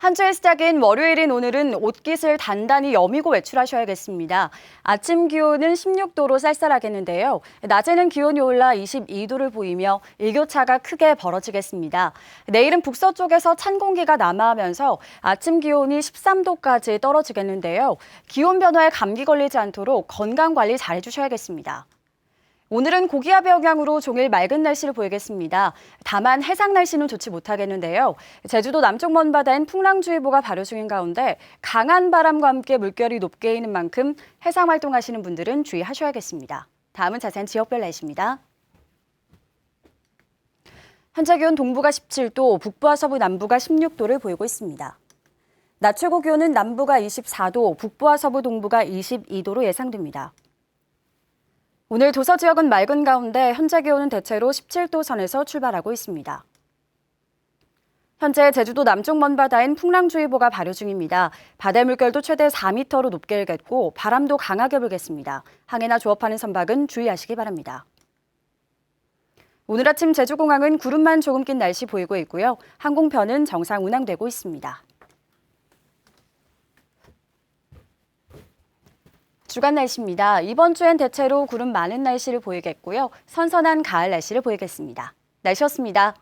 한 주의 시작인 월요일인 오늘은 옷깃을 단단히 여미고 외출하셔야겠습니다. 아침 기온은 16도로 쌀쌀하겠는데요. 낮에는 기온이 올라 22도를 보이며 일교차가 크게 벌어지겠습니다. 내일은 북서쪽에서 찬 공기가 남하하면서 아침 기온이 13도까지 떨어지겠는데요. 기온 변화에 감기 걸리지 않도록 건강 관리 잘 해주셔야겠습니다. 오늘은 고기압의 영향으로 종일 맑은 날씨를 보이겠습니다. 다만 해상 날씨는 좋지 못하겠는데요. 제주도 남쪽 먼바다엔 풍랑주의보가 발효 중인 가운데 강한 바람과 함께 물결이 높게 이는 만큼 해상 활동하시는 분들은 주의하셔야겠습니다. 다음은 자세한 지역별 날씨입니다. 현재 기온 동부가 17도, 북부와 서부 남부가 16도를 보이고 있습니다. 낮 최고 기온은 남부가 24도, 북부와 서부 동부가 22도로 예상됩니다. 오늘 도서 지역은 맑은 가운데 현재 기온은 대체로 17도 선에서 출발하고 있습니다. 현재 제주도 남쪽 먼바다엔 풍랑주의보가 발효 중입니다. 바다 물결도 최대 4m로 높게 일겠고 바람도 강하게 불겠습니다. 항해나 조업하는 선박은 주의하시기 바랍니다. 오늘 아침 제주공항은 구름만 조금 낀 날씨 보이고 있고요. 항공편은 정상 운항되고 있습니다. 주간 날씨입니다. 이번 주엔 대체로 구름 많은 날씨를 보이겠고요. 선선한 가을 날씨를 보이겠습니다. 날씨였습니다.